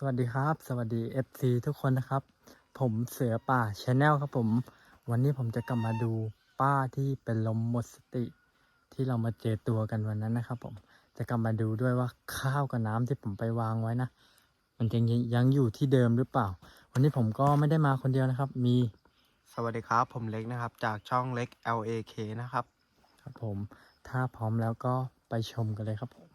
สวัสดีครับ สวัสดี FC ทุกคนนะครับ ผมเสือป่าชาแนลครับผม วันนี้ผมจะกลับมาดูป้าที่เป็นลมหมดสติ ที่เรามาเจอตัวกันวันนั้นนะครับ ผมจะกลับมาดูด้วยว่าข้าวกับน้ำที่ผมไปวางไว้นะ มันยังยังอยู่ที่เดิมหรือเปล่า วันนี้ผมก็ไม่ได้มาคนเดียวนะครับ มีสวัสดีครับ ผมเล็กนะครับ จากช่องเล็ก LAK นะครับ ครับผมถ้าพร้อมแล้วก็ไปชมกันเลยครับผม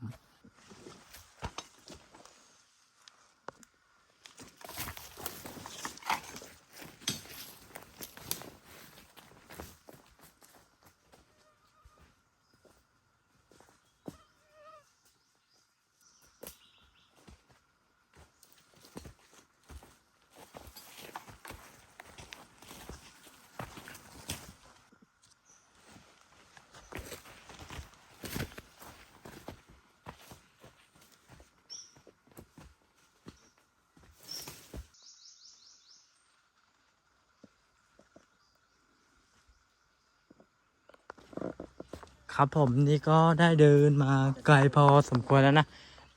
ครับผมนี่ก็ได้เดินมาไกลพอสมควรแล้วนะ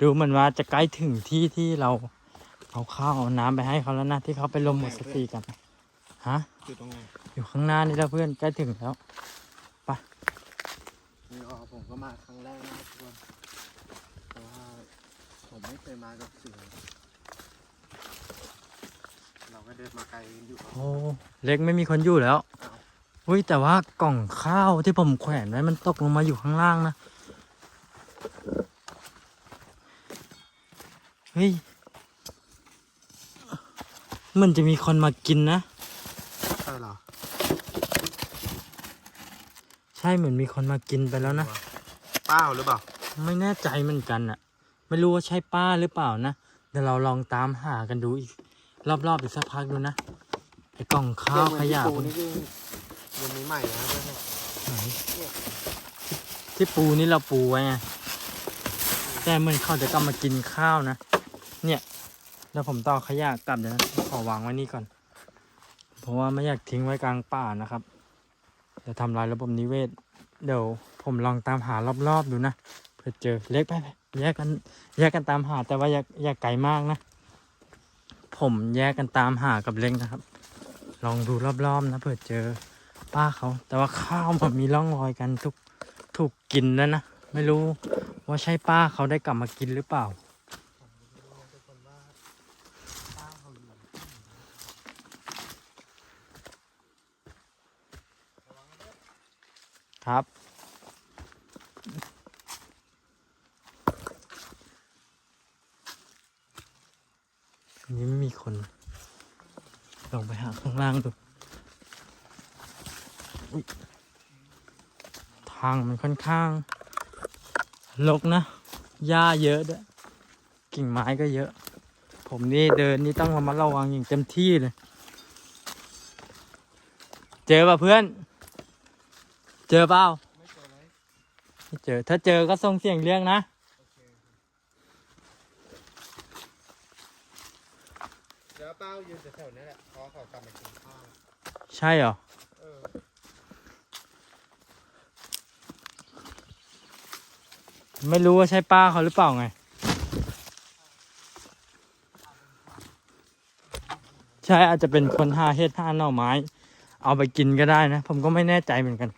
ดูเหมือนว่าจะใกล้ถึงที่ที่เราเอาข้าวเอาน้ำไปให้เขาแล้วนะ ที่เขาไปลมหมดสติกันฮะอยู่ตรงไหนอยู่ข้างหน้านี่แล้วเพื่อนใกล้ถึงแล้วนี่อ๋อผมก็มาครั้งแรกนะครับทุกคนเพราะว่าผมไม่เคยมากับเสือเราก็เดินมาไกลอยู่ครับโอ้เล็กไม่มีคนอยู่แล้ว อ้าวอุ้ยแต่ว่ากล่องข้าวที่ผมแขวนไว้มันตกลงมาอยู่ข้างล่างนะ เฮ้ย มันจะมีคนมากินนะ ใช่เหรอ ใช่เหมือนมีคนมากินไปแล้วนะเป้าหรือเปล่า ไม่แน่ใจเหมือนกันอะไม่รู้ว่าใช่ป้าหรือเปล่านะ เดี๋ยวเราลองตามหากันดูอีก รอบๆอีกสักพักดูนะ ไอ้กล่องข้าวขยะปูพวกนี่นี้คือ ยังมีใหม่นะเพื่อนไหนที่ปูนี่เราปูไว้ไงแต่เหมือนเขาจะกลับมากินข้าวนะ เนี่ย แล้วผมต่อขยะกลับเดี๋ยวนะขอวางไว้นี่ก่อน เพราะว่าไม่อยากทิ้งไว้กลางป่านะครับเดี๋ยวทำลายระบบนิเวศ เดี๋ยวผมลองตามหารอบๆดูนะเพื่อเจอเล็กไปไปแยกกันแยกกันตามหาแต่ว่าอย่าอย่าไกลมากนะ ผมแยกกันตามหากับเล็กนะครับ ลองดูรอบๆนะเผื่อเจอ ป้าเขา แต่ว่าข้าวมันมีร่องรอยกันทุกถูกกินแล้วนะ ไม่รู้ว่าใช่ป้าเขาได้กลับมากินหรือเปล่า ครับนนี้ไม่มีคน ลองไปหาข้างล่างดูอุ๊ยทางมันค่อนข้างรกนะ หญ้าเยอะด้วย กิ่งไม้ก็เยอะ ผมนี่เดินนี่ต้องระมัดระวังอย่างเต็มที่เลย เจอป่ะเพื่อน เจอเปล่าไม่เจอเลยไม่เจอถ้าเจอก็ส่งเสียงเรียกนะเดี๋ยวเป้ายืนแถวๆนี้แหละเพราะเขากลับมากินข้าว ใช่เหรอ เออ ไม่รู้ว่าใช่ป้าเขาหรือเปล่าไง ใช่อาจจะเป็นคนหาเห็ดหาหน่อไม้ เอาไปกินก็ได้นะ ผมก็ไม่แน่ใจเหมือนกัน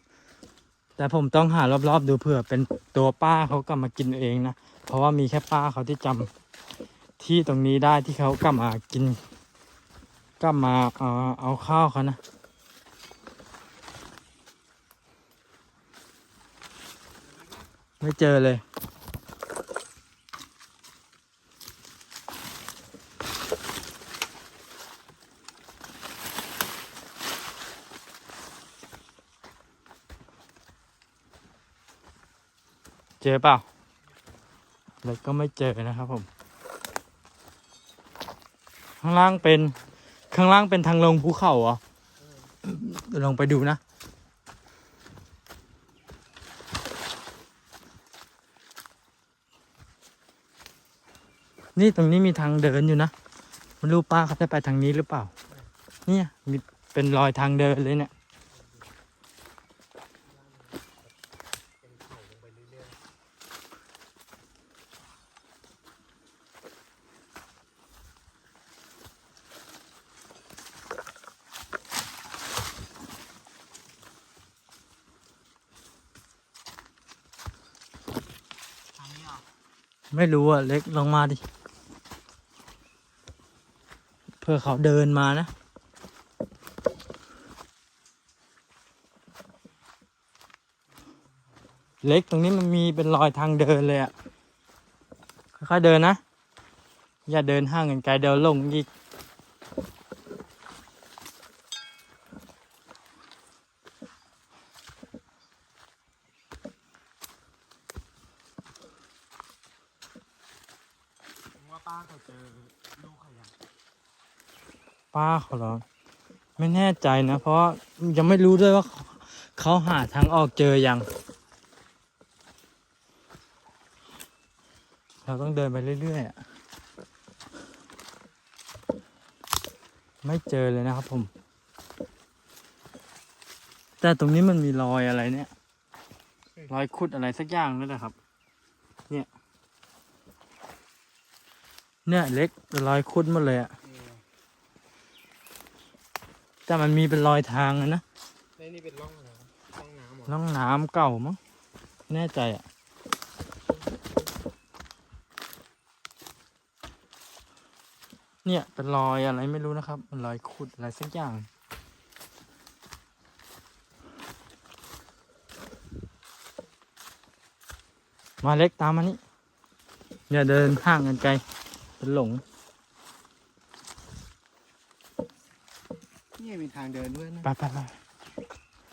แต่ผมต้องหารอบๆดูเผื่อ เป็นตัวป้าเขากลับมากินเองนะ เพราะว่ามีแค่ป้าเขาที่จำที่ตรงนี้ได้ที่เขากลับมากินกลับมาเอาเอาข้าวเขานะ ไม่เจอเลย เจอเปล่าแล้วก็ไม่เจอนะครับผม ข้างล่างเป็น ข้างล่างเป็นทางลงภูเขาเหรอลองไปดูนะ นี่ตรงนี้มีทางเดินอยู่นะไม่รู้ป้าเขาจะไปทางนี้หรือเปล่า เนี่ยมีเป็นรอยทางเดินเลยเนี่ยไม่รู้อะ เล็กลงมาดิ พื่อเขาเดินมานะ เล็กตรงนี้มันมีเป็นรอยทางเดินเลยอะค่อยๆเดินนะ อย่าเดินห่างกันไกลเดี๋ยวลงอีก ว่าป้าเขาเจอลูกเขายัง ป้าเขาเหรอ ไม่แน่ใจนะ เพราะยังไม่รู้ด้วยว่าเขาหาทางออกเจอยัง เราต้องเดินไปเรื่อยๆอะไม่เจอเลยนะครับผม แต่ตรงนี้มันมีรอยอะไรเนี่ย รอยขุดอะไรสักอย่างนั่นแหละครับ เนี่ย เนี่ยเล็กรอยขุดหมดเลยอะ แต่มันมีเป็นรอยทางอะนะ ในนี่เป็นร่องอะไรร่องน้ำเหรอร่องน้ำเก่ามั้งแน่ใจอะ เนี่ยเป็นรอยอะไรไม่รู้นะครับมันรอยขุดอะไรสักอย่าง มาเล็กตามมานี่อย่าเดินห่างกันไกลเป็นหลง นี่มีทางเดินด้วยนะไปไปไป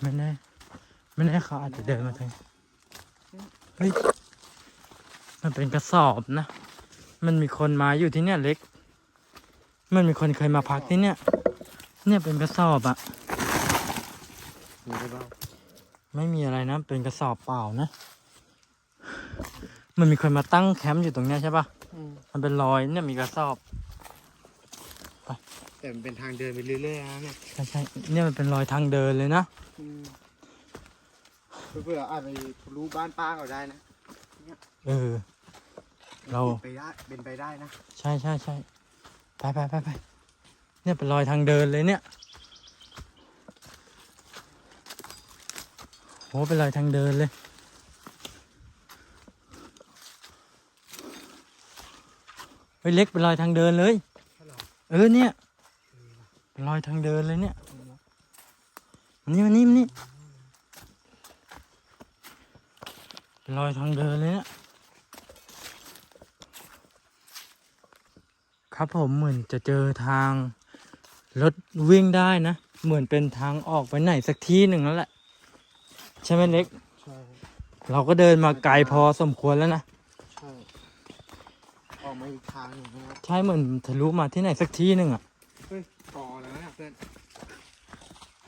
ไม่แน่ไม่แน่เขาอาจจะเดินมาทางเฮ้ยมันเป็นกระสอบนะ มันมีคนมาอยู่ที่เนี่ยเล็ก มันมีคนเคยมาพักที่เนี่ย เนี่ยเป็นกระสอบอะมีหรือเปล่าไม่มีอะไรนะ เป็นกระสอบเปล่านะ มันมีคนมาตั้งแคมป์อยู่ตรงเนี้ยใช่ปะอืมมันเป็นรอยเนี่ยมีกระสอบ แต่มันเป็นทางเดินไปเรื่อยๆนะเนี่ยใช่ใช่เนี่ยมันเป็นรอยทางเดินเลยนะอืมเพื่อๆอาจไปทะลุบ้านป้าเขาได้นะเออ เรา เป็นไปได้เป็นไปได้นะใช่ใช่ใช่ไปไปไปไปเนี่ยเป็นรอยทางเดินเลยเนี่ยโหเป็นรอยทางเดินเลยเฮ้ยเล็กเป็นรอยทางเดินเลยใช่เหรอเออเนี่ยเป็น รอยทางเดินเลยเนี่ยมันนี่มันนี่มันนี่เป็นรอยทางเดินเลยเนี่ยครับผมเหมือนจะเจอทางรถวิ่งได้นะ เหมือนเป็นทางออกไปไหนสักที่หนึ่งแล้วแหละ ใช่ไหมเล็กใช่เราก็เดินมาไกลพอสมควรแล้วนะใช่ออกมาอีกทางหนึ่งนะครับใช่เหมือนทะลุมาที่ไหนสักที่หนึ่งอะเฮ้ย กอแล้วนะเพื่อน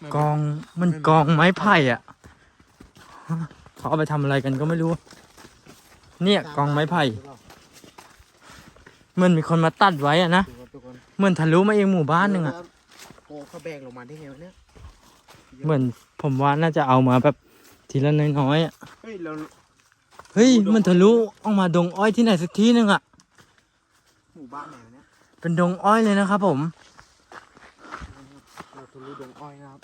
มันกองมันกองไม้ไผ่อะฮะเขาเอาไปทำอะไรกันก็ไม่รู้ เนี่ยกองไม้ไผ่หรือเปล่าเหมันมีคนมาตัดไว้อะนะดูครับทุกคนเหมือนทะลุมาเองหมู่บ้านหนึ่งอะโอ้เขาแบกลงมาได้ไงวะเนี่ยเหมือนผมว่าน่าจะเอามาแบบทีละน้อยๆอะเฮ้ยเราเฮ้ยมันทะลุออกมาดงอ้อยที่ไหนสักที่หนึ่งอะหมู่บ้านไหนวะเนี่ยเป็นดงอ้อยเลยนะครับผมเราทะลุ ดงอ้อยนะครับ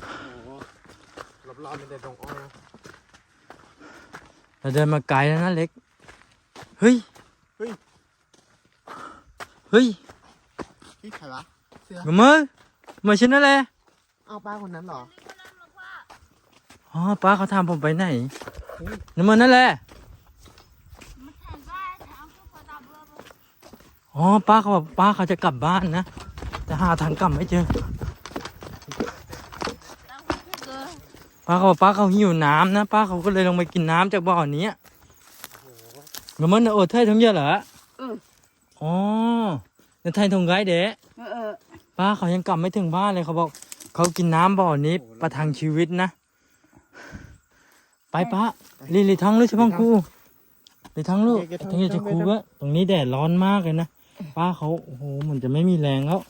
โอ้โหรอบๆเป็นแต่ดงอ้อยนะเราเดินมาไกลแล้วนะเล็ก เฮ้ย เฮ้ย เฮ้ยนี่ใครวะเสือมาเมื่อมาชินนั่นแหละเอาป้าคนนั้นเหรอ อ๋อป้าเขาทำผมไปไหนน้ำมันนั่นแหละ อ๋อป้าเขาบอกป้าเขาจะกลับบ้านนะแต่หาทางกลับไม่เจอ ป้าเขาบอกป้าเขาหิวน้ำนะป้าเขาก็เลยลงไปกินน้ำจากบ่อนี้โอ้โห nó mới ở thay thông giờ là Ừ. ồ nó thay thông gái đấy เออป้าเขายังกลับไม่ถึงบ้านเลยเขาบอกเขากินน้ำบ่อนี้ประทังชีวิตนะ ไปป้าลีลีทั้งลูกใช่ป้องครูลีทั้งลูกทั้งอยากจะครูก็ตรงนี้แดดร้อนมากเลยนะ ป้าเขาโอ้โหเหมือนจะไม่มีแรงแล้ว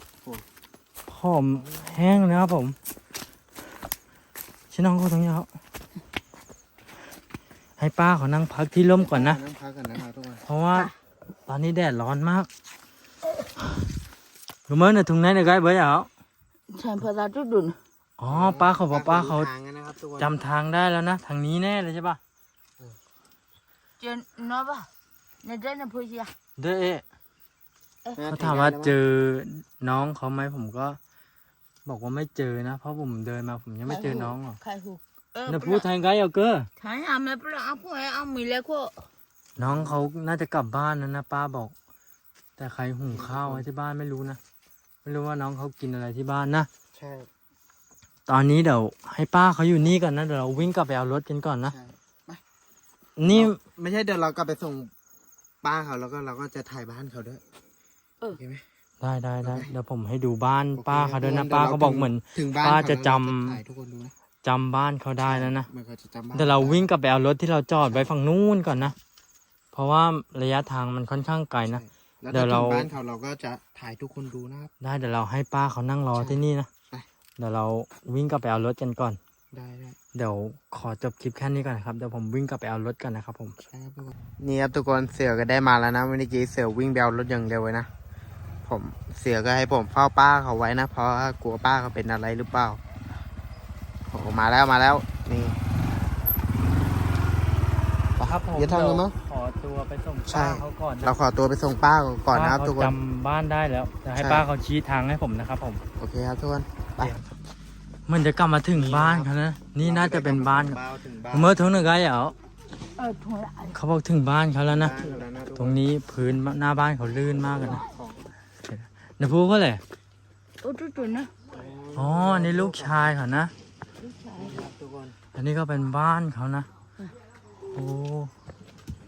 ผอมแห้งเลยครับผมชิน้องเขาตรงนี้ครับให้ป้าเขานั่งพักที่ร่มก่อนนะ นั่งพักกันนะครับทุกคนเพราะว่าตอนนี้แดดร้อนมากรู้ไหมเนี่ยตรงนั้นเนี่ยไกด์เบอร์เหรอฉันพอตาจุดดุนอ๋อป้าเขาบอกป้าเขาทางกันนะครับทุกคนจำทางได้แล้วนะ ทางนี้แน่เลยใช่ปะเออเจอน้องป่ะในเดือนนั้นพูดยังเด้อเอ๊ะ เอ๊ะเขาถามว่าเจอน้องเขาไหมผมก็ บอกว่าไม่เจอนะ เพราะผมเดินมาผมยังไม่เจอน้องหรอกใครหูเออนะพูดไทยไงเอาเกอร์ทายอาไม่ปลาพูดให้เอามีแล้วก็น้องเขาน่าจะกลับบ้านนะนะป้าบอก แต่ใครหุงข้าวไว้ที่บ้านไม่รู้นะไม่รู้ว่าน้องเขากินอะไรที่บ้านนะใช่ตอนนี้เดี๋ยวให้ป้าเขาอยู่นี่ก่อนนะเดี๋ยวเราวิ่งกลับไปเอารถกันก่อนนะใช่นี่ไม่ใช่เดี๋ยวเรากลับไปส่งป้าเขาแล้วก็เราก็จะถ่ายบ้านเขาด้วย โอเคไหมได้ได้ได้ เดี๋ยวผมให้ดูบ้านโอเคป้าเขาด้วยนะงั้ป้าดี๋เขารบอกเหมือน ถึงบ้านป้าเขจะแล้วจำเราถ่ายทุกคนดูนะจำบ้านเขาได้แล้วนะ มันก็จะจำบ้านเดี๋ยวเราวิ่งกลับไปเอารถที่เราจอดไว้ฝั่งนู้นก่อนนะ เพราะว่าระยะทางมันค่อนข้างไกลนะใช่แล้วเดี๋ยวถ้าเรา ถึงบ้านเขาเราก็จะถ่ายทุกคนดูนะครับ ได้เดี๋ยวเราให้ป้าเขานั่งรอใช่ที่นี่นะ ไป เดี๋ยวเราวิ่งกลับไปเอารถกันก่อน ได้ได้ เดี๋ยวขอจบคลิปแค่นี้ก่อนนะครับ เดี๋ยวผมวิ่งกลับไปเอารถกันนะครับผมใช่ครับทุกคนนี่ครับทุกคนเสือก็ได้มาแล้วนะเมื่อกี้เสือวิ่งไปเอารถอย่างเร็วเลยนะ ผมเสือก็ให้ผมเฝ้าป้าเขาไว้นะ เพราะว่ากลัวป้าเขาเป็นอะไรหรือเปล่าโอ้มาแล้วมาแล้ว นี่ครับผมอย่าทำเลยมั้งขอตัวไปส่งใช่ป้าเขาก่อนนะเราขอตัวไปส่งป้าก่อนนะครับป้าเขาทุกคนจำบ้านได้แล้วเดี๋ยวให้ใช่ป้าเขาชี้ทางให้ผมนะครับผมโอเคครับทุกคนไปเหมันจะกลับมาถึงบ้านเขานะนี่น่าจะเป็นบ้านถึงบ้านเมื่อทุกหนึ่งไงเหรอเออถูกละเขาบอกถึงบ้านเขาแล้วนะบ้านแล้วนะทุกตครนงนี้พื้นหน้าบ้านเขาลื่นมากเลยนะของ นะพูดว่าอะไรโอ้จุดๆนะอ๋ออันนี่ลูกชายเขานะลูกชายครับทุกคนอันนี้ก็เป็นบ้านเขานะโอ้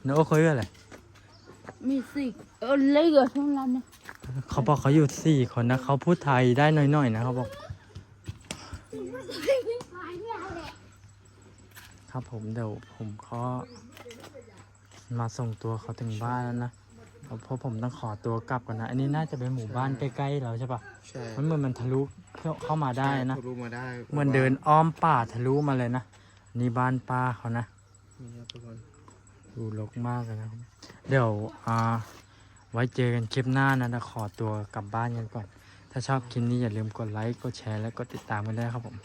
เนอะเขาเรียกอะไรมีสิเออเล็กอะทั้งนั้นนะเขาบอกเขาอยู่สี่คนนะเขาพูดไทยได้หน่อยๆนะเขาบอก ครับผมเดี๋ยวผมเขามาส่งตัวเขาถึงบ้านแล้วนะ เพราะผมต้องขอตัวกลับก่อนนะ อันนี้น่าจะเป็นหมู่บ้านใกล้ๆเราใช่ปะใช่มันเหมือนมันทะลุเข้าเข้ามาได้นะรู้มาได้เหมือนเดินอ้อมป่าทะลุมาเลยนะ นี่บ้านป้าเขานะนี่ครับทุกคนดูรกมากเลยนะครับเดี๋ยวอ่าไว้เจอกันคลิปหน้านะนะขอตัวกลับบ้านกันก่อน ถ้าชอบคลิปนี้อย่าลืมกดไลค์ กดแชร์ และกดติดตามกันด้วยครับผม